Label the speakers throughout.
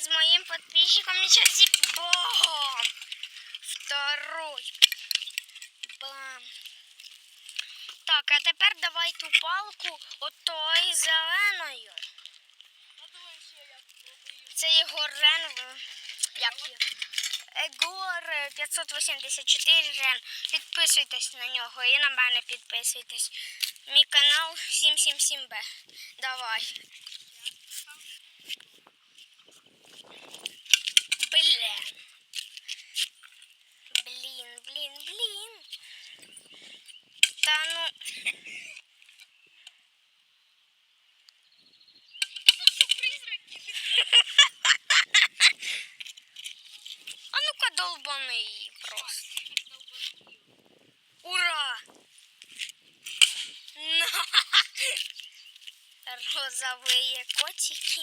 Speaker 1: с моим подписчиком. Сейчас и бам! Второй. Бам. Так, а тепер давай ту палку отої зеленою. Це Єгор Рен. Як його? Егор е, 584 Рен. Підписуйтесь на нього і на мене підписуйтесь. Мій канал 777Б. Давай. Долбани її просто. Ура! Розовые котики.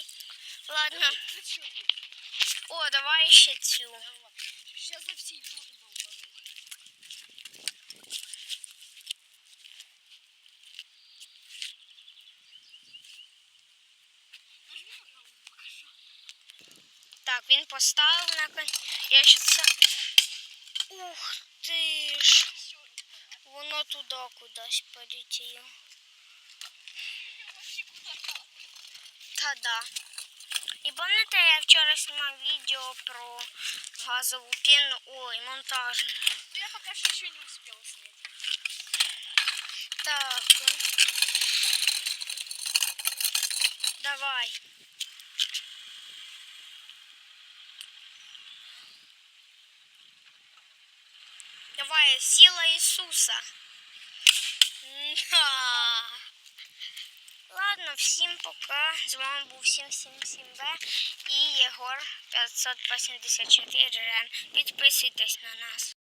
Speaker 1: Ладно. О, давай ще цю.
Speaker 2: Сейчас за всей долбану.
Speaker 1: Так, він поставив на кон. Я ще це. Ух ти ж. Воно туди кудись полетіло. Та да. І пам'ятаєте, я вчора знімав відео про газову піну. Ой, монтажну.
Speaker 2: Ну я пока что еще не успел снять.
Speaker 1: Так. Давай. Давай, сила Ісуса. Ладно, всім пока. З вами був 777Б і Єгор 584 Рен. Підписуйтесь на нас.